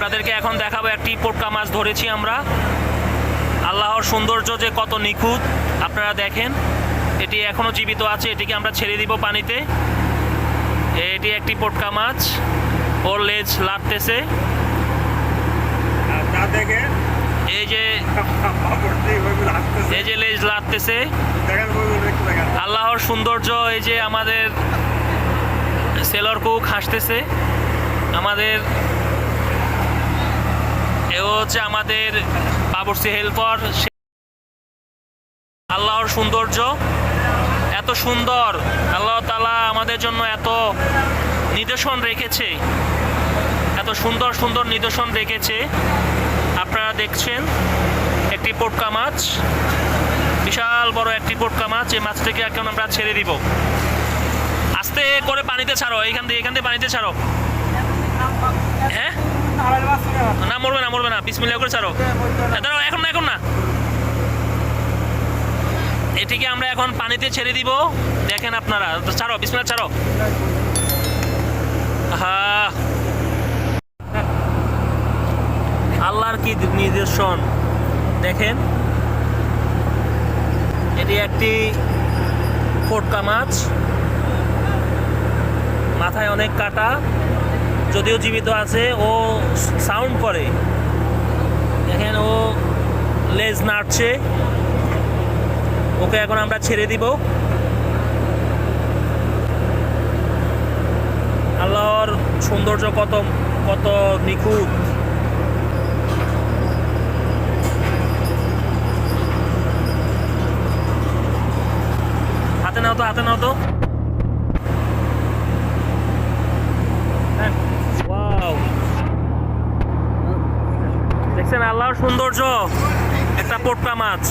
আপনাদেরকে এখন দেখাবো একটি পোটকা মাছ ধরেছি আমরা। আল্লাহর সৌন্দর্য যে কত নিখুঁত আপনারা দেখেন। এটি এখনও জীবিত আছে এটিকে আমরা ছেড়ে দিব পানিতে। এটি একটি পোটকা মাছ ওর লেজ লাড়তেছে দেখে এই যে এই যে লেজ লাড়তেছে দেখেন। আল্লাহর সৌন্দর্য এই যে আমাদের সেলর কুক হাসতেছে। আমাদের হচ্ছে আমাদের বাবরসি হেল্পার। আল্লাহর সৌন্দর্য। এত সুন্দর। আল্লাহ তালা আমাদের জন্য এত নিদর্শন রেখেছে। এত সুন্দর সুন্দর নিদর্শন রেখেছে। আপনারা দেখছেন একটি পোটকা মাছ। বিশাল বড় একটি পোটকা মাছ। এই মাছটাকে এখন আমরা ছেড়ে দিব। আস্তে করে পানিতে ছাড়ো। এখান থেকে এখান থেকে পানিতে ছাড়ো। হ্যাঁ? না না মরবে না। বিসমিল্লাহ করে ছাড়ো। দাঁড়াও, এখন না এখন না। এটিকে আমরা এখন পানিতে ছেড়ে দিব। দেখেন আপনারা ছাড়ো, বিসমিল্লাহ ছাড়ো। হ্যাঁ আল্লাহর কি নিদর্শন? দেখেন। এটি একটি ফোটকা মাছ। মাথায় অনেক কাটা, যদিও জীবিত আছে, ও সাউন্ড করে। দেখেন ও লেজ নাড়ছে। ওকে এখন আমরা ছেড়ে দিব। আল্লাহর সৌন্দর্য কত কত নিখুঁত। হাতে নাও তো, হাতে নাও তো। দেখছেন আল্লাহর সৌন্দর্য একটা পোটকা মাছ।